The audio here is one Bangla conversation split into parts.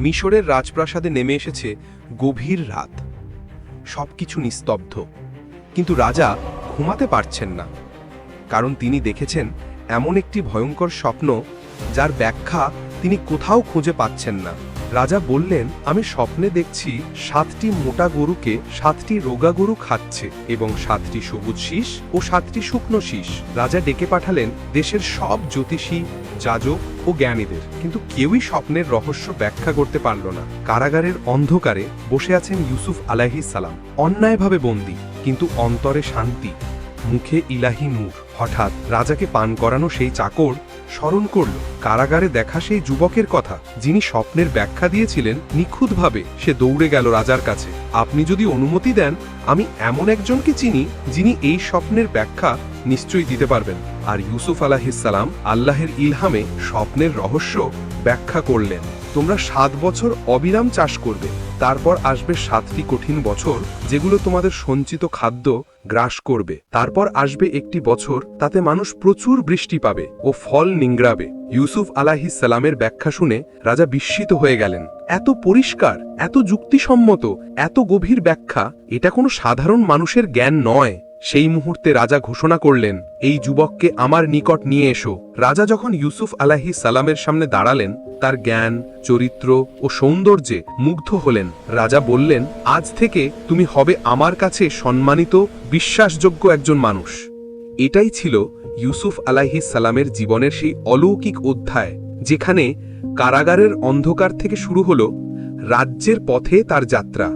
মিশরের রাজপ্রাসাদে নেমে এসেছে গভীর রাত। সবকিছু নিস্তব্ধ। কিন্তু রাজা ঘুমাতে পারছেন না। কারণ তিনি দেখেছেন এমন একটি ভয়ঙ্কর স্বপ্ন যার ব্যাখ্যা তিনি কোথাও খুঁজে পাচ্ছেন না। রাজা বললেন, আমি স্বপ্নে দেখছি সাতটি মোটা গরুকে সাতটি রোগা গরু খাচ্ছে এবং সাতটি সবুজ শীষ ও সাতটি শুকনো শীষ। রাজা ডেকে পাঠালেন দেশের সব জ্যোতিষী, যাজক ও জ্ঞানীদের। কিন্তু কেউই স্বপ্নের রহস্য ব্যাখ্যা করতে পারল না। কারাগারের অন্ধকারে বসে আছেন ইউসুফ আলাইহিস সালাম। অন্যায়ভাবে বন্দী, কিন্তু অন্তরে শান্তি। মুখে ইলাহি নূর। হঠাৎ রাজাকে পান করানো সেই চাকর স্মরণ করল, কারাগারে দেখা সেই যুবকের কথা, যিনি স্বপ্নের ব্যাখ্যা দিয়েছিলেন নিখুঁতভাবে। সে দৌড়ে গেল রাজার কাছে, আপনি যদি অনুমতি দেন, আমি এমন একজনকে চিনি, যিনি এই স্বপ্নের ব্যাখ্যা নিশ্চয়ই দিতে পারবেন। আর ইউসুফ আলাহিসাল্লাম আল্লাহের ইলহামে স্বপ্নের রহস্য ব্যাখ্যা করলেন। তোমরা সাত বছর অবিরাম চাষ করবে, তারপর আসবে সাতটি কঠিন বছর যেগুলো তোমাদের সঞ্চিত খাদ্য গ্রাস করবে। তারপর আসবে একটি বছর তাতে মানুষ প্রচুর বৃষ্টি পাবে ও ফল নিংড়াবে। ইউসুফ আলাহিস সালামের ব্যাখ্যা শুনে রাজা বিস্মিত হয়ে গেলেন। এত পরিষ্কার, এত যুক্তিসম্মত, এত গভীর ব্যাখ্যা, এটা কোনো সাধারণ মানুষের জ্ঞান নয়। সেই মুহূর্তে রাজা ঘোষণা করলেন, এই যুবককে আমার নিকট নিয়ে এসো। রাজা যখন ইউসুফ আলাহি সালামের সামনে দাঁড়ালেন, তার জ্ঞান, চরিত্র ও সৌন্দর্যে মুগ্ধ হলেন। রাজা বললেন, আজ থেকে তুমি হবে আমার কাছে সম্মানিত, বিশ্বাসযোগ্য একজন মানুষ। এটাই ছিল ইউসুফ আলাহি সালামের জীবনের সেই অলৌকিক অধ্যায়, যেখানে কারাগারের অন্ধকার থেকে শুরু হল রাজ্যের পথে তার যাত্রা।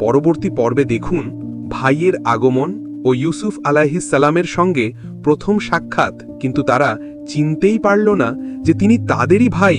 পরবর্তী পর্বে দেখুন, ভাইয়ের আগমন ও ইউসুফ সালামের সঙ্গে প্রথম সাক্ষাৎ, কিন্তু তারা চিনতেই পারল না যে তিনি তাদেরই ভাই।